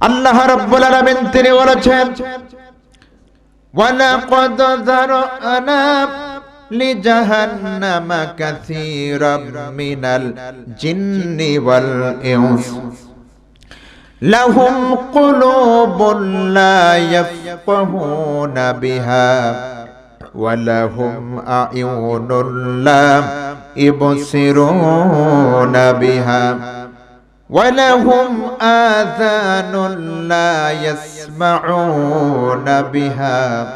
আল্লাহ রাব্বুল আলামিন তিনি বলেছেন ولقد ذرأنا لجهنم كثيرا من الجن والإنس لهم قلوب لا يفقهون بها ولهم أعين لا يبصرون بها ولهم آذان لا يسمعون بها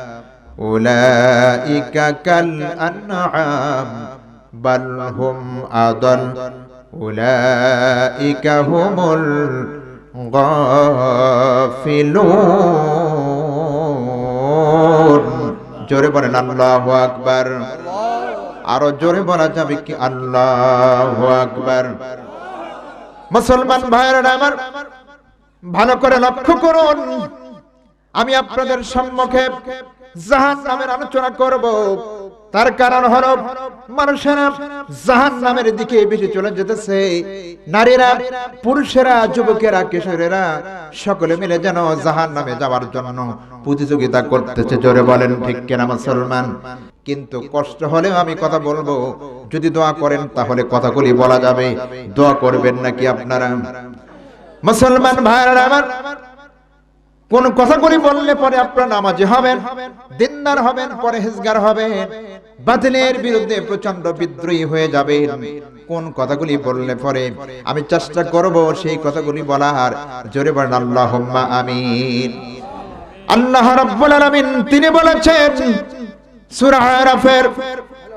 أولئك كالأنعام بل هم أضل أولئك هم الغافلون জোরে বলেন আল্লাহু আকবার আরো জোরে বলা যাবে কি আল্লাহু আকবার মুসলমান ভাইয়েরা আমার ভালো করে লক্ষ্য করুন। আমি আপনাদের সম্মুখে জাহান নামের আলোচনা করব। তার কারণ হলো মানুষেরা জাহান নামের দিকে বেশি চলে যেতেছে। নারীরা, পুরুষেরা, যুবকেরা, কিশোরেরা সকলে মিলে যেন জাহান নামে যাওয়ার জন্য প্রতিযোগিতা করতেছে। জোরে বলেন, ঠিক কেনা মুসলমান? কিন্তু কষ্ট হলেও আমি কথা বলব। যদি দোয়া করেন, তাহলে কথাগুলি বলা যাবে। দোয়া করবেন নাকি আপনারা? মুসলমান ভাইরা আমার কোন কথা কথাগুলি বললে পরে আপনার নামাজি হবেন, দিনদার হবেন পরে হেজগার হবেন, বাতিলের বিরুদ্ধে প্রচণ্ড বিদ্রোহী হয়ে যাবেন। কোন কথাগুলি বললে পরে আমি চেষ্টা করব সেই কথাগুলি বলার। জোরে বলেন, আল্লাহুম্মা আমিন। আল্লাহ রাব্বুল আলামিন তিনি বলেছেন, সূরা আরাফের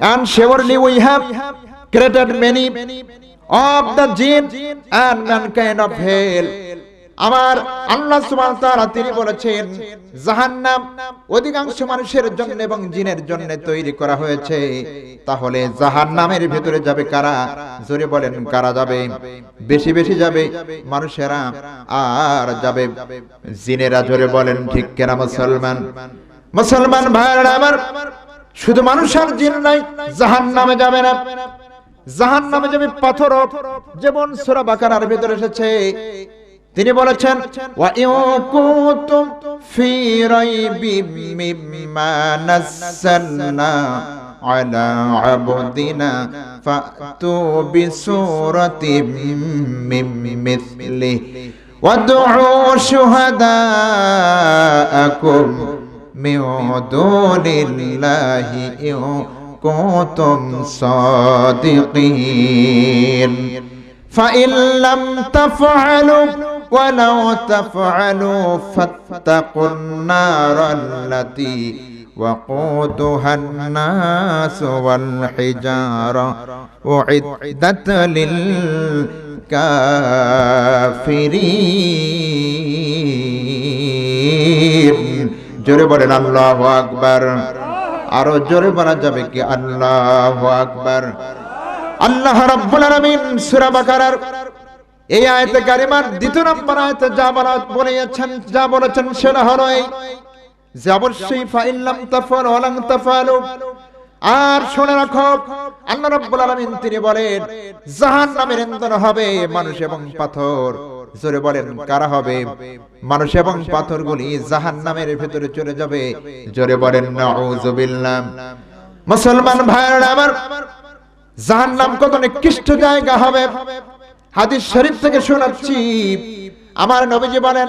and surely we have created many of the jinn and mankind of hell. আমার আল্লাহ সুবহানাহু তিনি বলেছেন, জাহান্নাম অধিকাংশ মানুষের জন্য এবং জিনের জন্য তৈরি করা হয়েছে। তাহলে জাহান্নামের ভিতরে যাবে কারা? জোরে বলেন, কারা যাবে? বেশি বেশি যাবে মানুষেরা, আর যাবে জিনেরা। জোরে বলেন, ঠিক কেনা মুসলমান? মুসলমান ভাইরা আমার শুধু মানুষ আর জিন নাই জাহান নামে যাবে না জাহান নামে যাবে পাথর যেমন সূরা বাকারার ভিতরে এসেছে তিনি বলেছেন ওয়া ইউকুতুম ফি রাইবিম মিম্মা নাযালনা আলা আবদিনা ফাতু বিসূরাতিম মিন মিথলি وادعوا شهداءكم من دون الله إن كنتم صادقين. فإن لم تفعلوا ولو تفعلوا فاتقوا النار التي وقودها الناس والحجارة أعدت للكافرين. জোরে বলেন, আল্লাহ আকবার। আরও জোরে বলা যাবে কি, আল্লাহ আকবার। আল্লাহ রাব্বুল আলামিন সূরা বাকারার এই আয়াতে কারিমার দ্বিতীয় নম্বর আয়াতে যা বলা বলেছেন, যা বলেছেন সেটা হলো এই যে, অবশ্যই তাফাল তাফালু আর শুনে রাখো, আল্লাহ রাব্বুল আলামিন তিনি বলেন, জাহান্নামের ইন্ধন হবে মানুষ এবং পাথর। জোরে বলেন, কারা হবে? মানুষ এবং পাথরগুলি জাহান্নামের ভেতরে চলে যাবে। জোরে বলেন মুসলমান ভাই আমার জাহান্নাম কত নিকৃষ্ট জায়গা হবে? হাদিস শরীফ থেকে শোনাচ্ছি। আমার নবীজি বলেন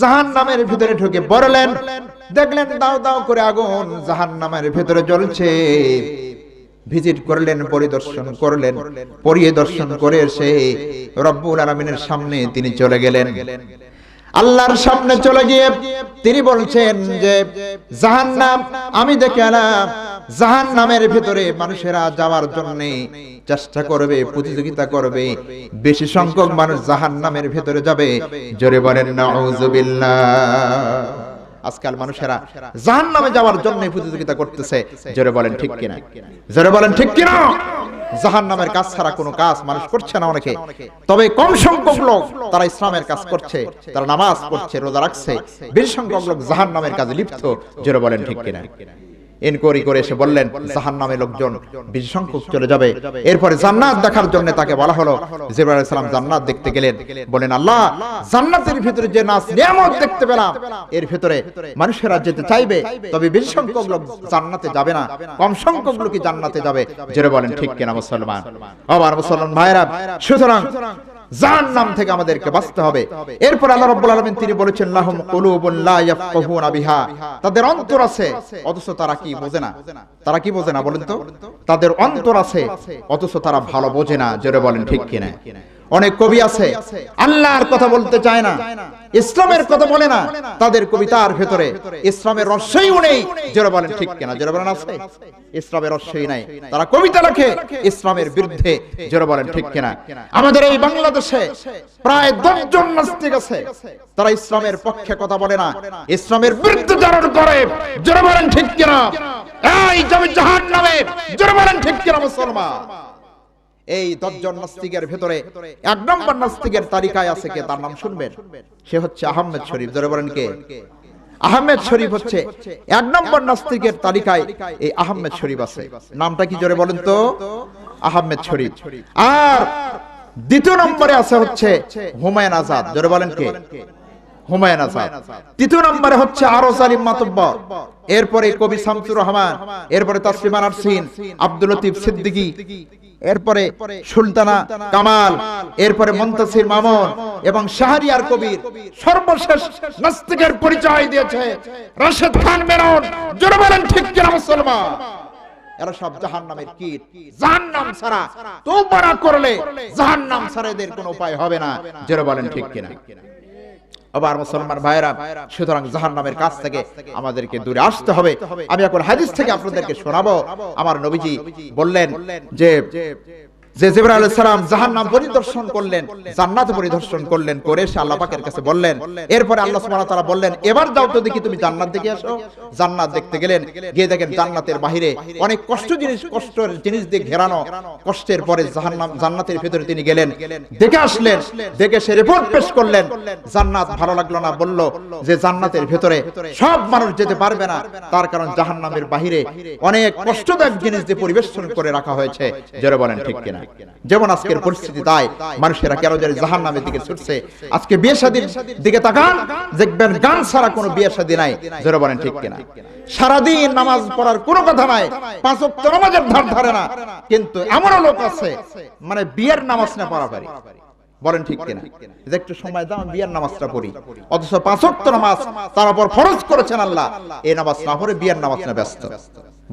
জাহান নামের ভিতরে ঢুকে দেখলেন দাও দাও করে আগুন জাহান নামের ভিতরে জ্বলছে। ভিজিট করলেন, পরিদর্শন করলেন, পরিদর্শন করে এসে রব্বুল আলমিনের সামনে তিনি চলে গেলেন। আল্লাহর সামনে চলে গিয়ে তিনি বলছেন যে, জাহান্নাম আমি দেখে এলাম জাহান নামের ভিতরে মানুষেরা যাওয়ার জন্য চেষ্টা করবে, প্রতিযোগিতা করবে। বেশি সংখ্যক মানুষ জাহান নামের ভিতরে যাবে। জোরে বলেন আজকাল মানুষেরা জাহান নামে যাওয়ার জন্য প্রতিযোগিতা করতেছে। জোরে বলেন, ঠিক কিনা? জোরে বলেন, ঠিক কিনা? জাহান নামের কাজ ছাড়া কোনো কাজ মানুষ করছে না অনেকে। তবে কম সংখ্যক লোক তারা ইসলামের কাজ করছে, তারা নামাজ পড়ছে, রোজা রাখছে। বেশি সংখ্যক লোক জাহান নামের কাজে লিপ্ত। জোরে বলেন, ঠিক কিনা? এনকোয়ারি করে এসে বললেন জাহান নামে লোকজন সংখ্যক চলে যাবে। এরপরে জান্নাত দেখার জন্য তাকে বলা হলো, জিবরাইল সালাম জান্নাত দেখতে গেলেন। বলেন আল্লাহ, জান্নাতের ভিতরে যে নাচ নিয়ামত দেখতে পেলাম, এর ভিতরে মানুষেরা যেতে চাইবে, তবে বেশি সংখ্যক লোক জান্নাতে যাবে না, কম সংখ্যক লোকই জান্নাতে যাবে। জেরে বলেন, ঠিক কিনা মুসলমান? আবার মুসলমান ভাইরা, সুতরাং জাহান্নাম থেকে আমাদেরকে বাঁচতে হবে। এরপর আল্লাহ রব্বুল আলমিন তিনি বলেছেন, লাহুম কুলুবুন লা বিহা। তাদের অন্তর আছে, অথচ তারা কি বোঝে না? তারা কি বোঝে না বলেন তো? তাদের অন্তর আছে, অথচ তারা ভালো বোঝে না, জোরে বলেন ঠিক কিনা? অনেক কবি আছে আল্লাহর কথা বলতে চায় না ইসলামের কথা বলে না তাদের কবিতার ভেতরে ইসলামের রসই নেই জোরে বলেন ঠিক কিনা জোরে বলেন আছে ইসলামের রসই নাই। তারা কবিতা লেখে ইসলামের বিরুদ্ধে জোরে বলেন ঠিক কিনা। আমাদের এই বাংলাদেশে প্রায় দশজন নাস্তিক আছে তারা ইসলামের পক্ষে কথা বলে না ইসলামের বিরুদ্ধে জারণ করে জোরে বলেন ঠিক কিনা। এই যাবে জাহান নামে জোরে বলেন ঠিক কিনা মুসলমান? এই দশজন নাস্তিকের ভেতরে এক নম্বর নাস্তিকের তালিকায় আছে কে? তার নাম শুনবেন। সে হচ্ছে আহমেদ শরীফ। জোরে বলেন কে? আহমেদ শরীফ হচ্ছে এক নম্বর নাস্তিকের তালিকায় এই আহমেদ শরীফ আছে। নামটা কি জোরে বলেন তো? আহমেদ শরীফ। আর দ্বিতীয় নম্বরে আছে হচ্ছে হুমায়ুন আজাদ। জোরে বলেন কে? হুমায়ুন আজাদ। তৃতীয় নম্বরে হচ্ছে আরও সালিম মাতব্বর। এরপরে কবি শামসুর রহমান। এরপরে তাসলিমা নারসিন আব্দুল লতিফ সিদ্দিকী। এরপরে সুলতানা কামাল, এরপরে মন্তাসির মামুন এবং শাহরিয়ার কবির সর্বশেষ নাস্তিকের পরিচয় দিয়েছে রাশেদ খান মেনন। জোরে বলেন ঠিক কিনা মুসলমান? এরা সব জাহান্নামের কীট। জাহান্নাম ছাড়া তোবারা করলে জাহান্নাম ছাড়া এদের কোনো উপায় হবে না। জোরে বলেন ঠিক কিনা? আবার মুসলমান ভাইরা সুতরাং জাহান নামের কাছ থেকে আমাদেরকে দূরে আসতে হবে। আমি এখন হাদিস থেকে আপনাদেরকে শোনাবো। আমার নবীজি বললেন যে যে জিবরাইল আলাইহিস সালাম জাহান্নাম পরিদর্শন করলেন, জান্নাত পরিদর্শন করলেন, করে সে আল্লাহ পাকের কাছে বললেন, এরপরে আল্লাহ সুবহানাহু ওয়া তাআলা বললেন, এবার যাও তো দেখি তুমি জান্নাত দেখে আসো। জান্নাত দেখতে গেলেন, গিয়ে দেখেন জান্নাতের বাহিরে অনেক কষ্ট জিনিস, কষ্টের জিনিস দিয়ে ঘেরানো। কষ্টের পরে জাহান্নাম, জান্নাতের ভিতরে তিনি গেলেন, দেখে আসলেন, দেখে সে রিপোর্ট পেশ করলেন। জান্নাত ভালো লাগল না, বলল যে জান্নাতের ভিতরে সব মানুষ যেতে পারবে না। তার কারণ জাহান্নামের বাহিরে অনেক কষ্টদায়ক জিনিস দিয়ে পরিবেশন করে রাখা হয়েছে। জোরে বলেন ঠিক কিনা? যেমন আজকের পরিস্থিতি তাই মানুষেরা কেন জানি জাহান নামের দিকে ছুটছে। আজকে বিয়ে শাদীর দিকে তাকান দেখবেন গান ছাড়া কোনো বিয়ে শাদী নাই। জোরে বলেন ঠিক কিনা। সারাদিন নামাজ পড়ার কোনো কথা নাই। পাঁচ ওয়াক্ত নামাজের ধার ধারে না। কিন্তু এমনও লোক আছে মানে বিয়ের নামাজ না পড়া পারি বলেন ঠিক কিনা। যে একটু সময় দাও বিয়ের নামাজটা পড়ি। অথচ পাঁচ ওয়াক্ত নামাজ তার উপর ফরজ করেছেন আল্লাহ। এই নামাজ না পড়ে বিয়ের নামাজ না ব্যস্ত।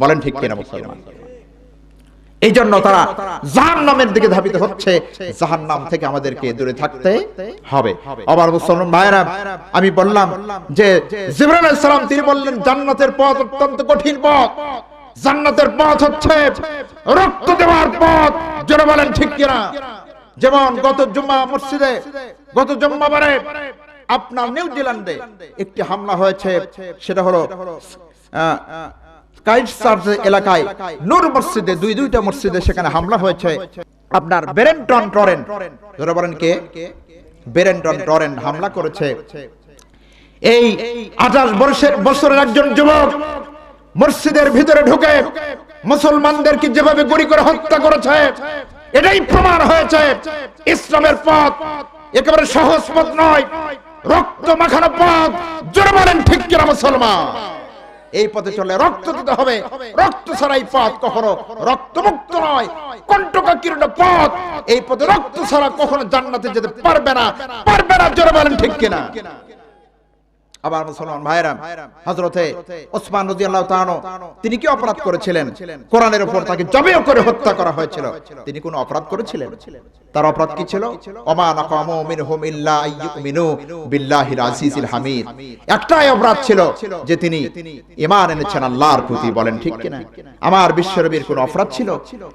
বলেন ঠিক কিনা। মুসলমান। এই জন্য তারা জাহান নামের দিকে ধাবিত হচ্ছে। জাহান নাম থেকে আমাদেরকে দূরে থাকতে হবে। আবার মুসলমান ভাইরা আমি বললাম যে আলাইহিস সালাম তিনি বললেন জান্নাতের পথ অত্যন্ত কঠিন পথ। জান্নাতের পথ হচ্ছে রক্ত দেওয়ার পথ। যারা বলেন ঠিক কিনা? যেমন গত জুম্মা মসজিদে গত জুম্মাবারে আপনার নিউজিল্যান্ডে একটি হামলা হয়েছে। সেটা হলো এলাকায় নূর মসজিদে দুই, দুইটা মসজিদে সেখানে হামলা হয়েছে। আপনার বেরেন্টন টরেন ধরে বলেন কে? বেরেন্টন টরেন হামলা করেছে। এই আঠাশ বছরের বছরের একজন যুবক মসজিদের ভিতরে ঢুকে মুসলমানদেরকে যেভাবে গুলি করে হত্যা করেছে, এটাই প্রমাণ হয়েছে। ইসলামের পথ একেবারে সহজ পথ নয়, রক্ত মাখানো পথ, জোরে বলেন ঠিক কিনা মুসলমান? এই পথে চলে রক্ত দিতে হবে। রক্ত ছাড়া এই পথ কখনো রক্তমুক্ত নয় কণ্টকাকীর্ণ পথ। এই পথে রক্ত ছাড়া কখনো জান্নাতে যেতে পারবে না। পারবে না জোরে বলেন ঠিক কিনা? আবার মুসলমান ভাইরা হযরতে ওসমান তাআলা তিনি কি অপরাধ করেছিলেন? কোরআনের উপর তাকে জবেও করে হত্যা করা হয়েছিল। তিনি কোন অপরাধ করেছিলেন? তার অপরাধ কি ছিল? একটাই অপরাধ ছিল যে তিনি ঈমান এনেছেন আল্লাহর প্রতি, বলেন ঠিক কিনা? আমার কোন অপরাধ ছিল?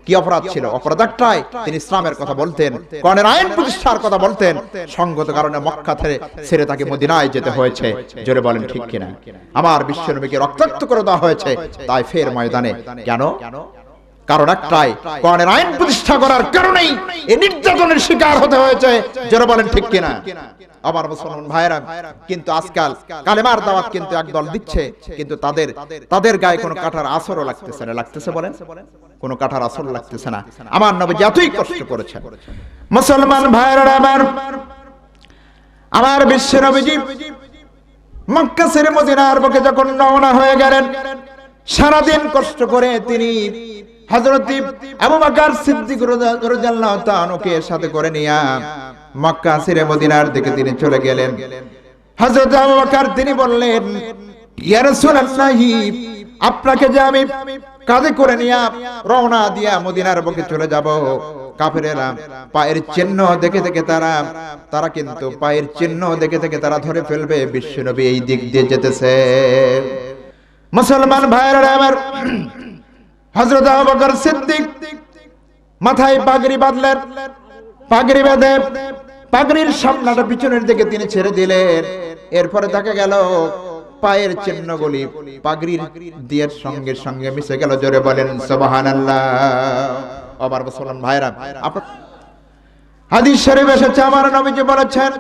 কি অপরাধ ছিল? অপরাধ একটাই, তিনি ইসলামের কথা বলতেন, কোরআনের আইন প্রতিষ্ঠার কথা বলতেন, সঙ্গত কারণে মক্কা থেকে ছেড়ে তাকে মদিনায় যেতে হয়েছে। জোরে বলেন ঠিক কিনা? আমার বিশ্বনবীকে রক্তাক্ত করে দেওয়া হয়েছে, তাই ফের ময়দানে। কেন? কারণ একটাই, কোরআনের আইন প্রতিষ্ঠা করার কারণেই এই নির্যাতনের শিকার হতে হয়েছে। জোরে বলেন ঠিক কিনা? আমার মুসলমান ভাইরা কিন্তু আজকাল কালেমার দাওয়াত কিন্তু একদল দিচ্ছে, কিন্তু তাদের তাদের গায়ে কোনো কাঠার আসরও লাগতেছে না। লাগতেছে বলেন? কোনো কাঠার আসর লাগতেছে না। আমার নবী যতই কষ্ট করেছেন। মুসলমান ভাইরা আমার আমার বিশ্বের নবীজি মক্কা ছেড়ে মদিনার বুকে যখন রওনা হয়ে গেলেন, সারাদিন কষ্ট করে তিনি করে মদিনার তিনি চলে গেলেন। তিনি বললেন আপনাকে যে আমি কাঁধে করে নিয়া রওনা দিয়া মদিনার বুকে চলে যাব, কাফেরেরা পায়ের চিহ্ন দেখে দেখে তারা তারা কিন্তু পায়ের চিহ্ন দেখে দেখে তারা ধরে ফেলবে, বিশ্বনবী এই দিক দিয়ে যেতেছে। মুসলমান ভাইয়েরা, আমার হযরত আবু বকর সিদ্দিক মাথায় পাগড়ি বাঁধলেন। পাগড়ি বেঁধে পাগড়ির সামনাটা পিছনের দিকে তিনি ছেড়ে দিলেন। এরপরে দেখা গেল পায়ের চিহ্নগুলি পাগড়ির দিয়ের সঙ্গে সঙ্গে মিশে গেল। জোরে বলেন, সুবহানাল্লাহ। আবার মুসলমান ভাইরা আপনার হাদিস শরীফ এসেছে, আমার নবীজি বলেছেন,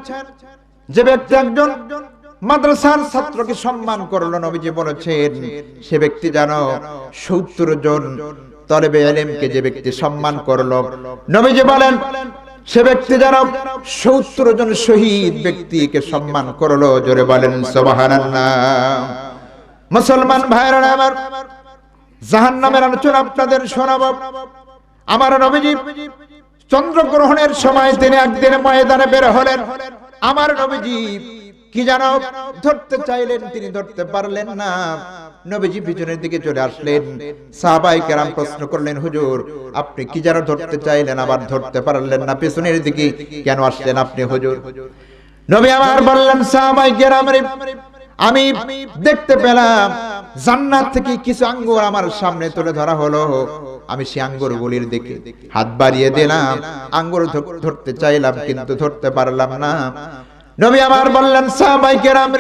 যে ব্যক্তি একজন মাদ্রাসার ছাত্রকে সম্মান করল নবীজি বলেছেন, সে ব্যক্তি জানো সত্তর জন তলেবে এলেমকে যে ব্যক্তি সম্মান করল। নবীজি বলেন, সে ব্যক্তি জানো সত্তর জন শহীদ ব্যক্তিকে সম্মান করল। জোরে বলেন মুসলমান ভাইরা আমার জাহান্নামের আলোচনা আপনাদের শোনাবো। আমার নবীজি চন্দ্রগ্রহণের সময় তিনি একদিন ময়দানে বের হলেন। আমার নবীজি কি জানো ধরতে চাইলেন তিনি ধরতে পারলেন না। নবীজি পিছনের দিকে চলে আসলেন। সাহাবাই কেরাম প্রশ্ন করলেন, হুজুর, আপনি কি যেন ধরতে চাইলেন, আবার ধরতে পারলেন না? পেছনের দিকে কেন আসলেন আপনি, হুজুর? নবী আমার বললেন, সাহাবাই কেরাম আমি দেখতে পেলাম, জান্নাত থেকে কিছু আঙ্গুর আমার সামনে তুলে ধরা হলো। আমি সে আঙ্গুর গুলির দিকে হাত বাড়িয়ে দিলাম। আঙ্গুর ধরতে চাইলাম, কিন্তু ধরতে পারলাম না। নবী আমার বললেন, সাহাবাই কেরাম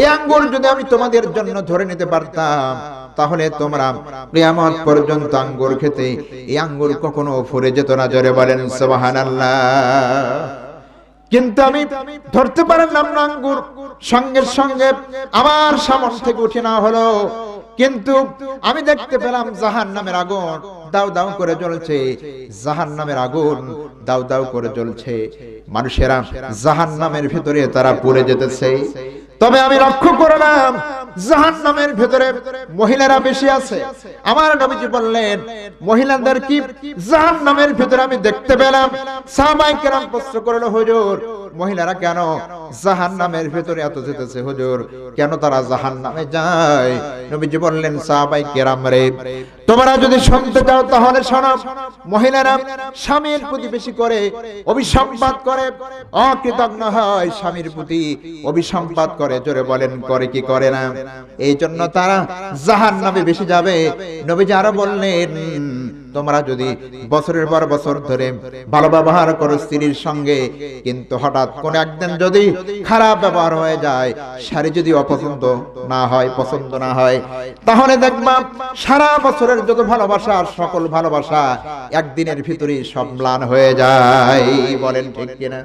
এই আঙ্গুর যদি আমি তোমাদের জন্য ধরে নিতে পারতাম, তাহলে তোমরা কিয়ামত পর্যন্ত আঙ্গুর খেতে এই আঙ্গুর কখনো ফুরে যেত না। জোরে বলেন, সুবহানাল্লাহ। কিন্তু আমি ধরতে পারলাম না আঙ্গুর। সঙ্গে সঙ্গে আমার সামন থেকে উঠে না হলো। কিন্তু আমি দেখতে পেলাম জাহান নামের আগুন। দাউ দাউ করে জ্বলছে জাহান নামের আগুন দাউ দাউ করে জ্বলছে। মানুষেরা জাহান নামের ভিতরে তারা পড়ে যেতেছে। তবে আমি লক্ষ্য করলাম জাহান নামের ভেতরে মহিলারা বেশি আছে। আমার নবীজি বললেন, মহিলাদের কি জাহান নামের ভেতরে আমি দেখতে পেলাম? সাহাবাই কেরাম প্রশ্ন করল, হুজুর, মহিলারা কেন জাহান নামের ভেতরে এত যেতেছে, হুজুর? কেন তারা জাহান নামে যায়? নবীজি বললেন সাহাবাই কেরাম রে, তোমরা যদি শুনতে চাও তাহলে শোনো, মহিলারা স্বামীর প্রতি বেশি করে অভিসম্পাদ করে, অকৃতজ্ঞ হয় স্বামীর প্রতি অভিসম্পাদ করে। জোরে বলেন, করে কি করে না? এই জন্য তারা জাহান নামে বেশি যাবে। নবীজি আরও বললেন, তোমরা যদি বছরের পর বছর ধরে ভালো ব্যবহার করো স্ত্রীর সঙ্গে, কিন্তু হঠাৎ কোন একদিন যদি খারাপ ব্যবহার হয়ে যায়, শাড়ি যদি অপছন্দ না হয়, পছন্দ না হয়, তাহলে দেখবা সারা বছরের যত ভালোবাসা আর সকল ভালোবাসা একদিনের ভিতরেই সব হয়ে যায়। বলেন ঠিক কিনা?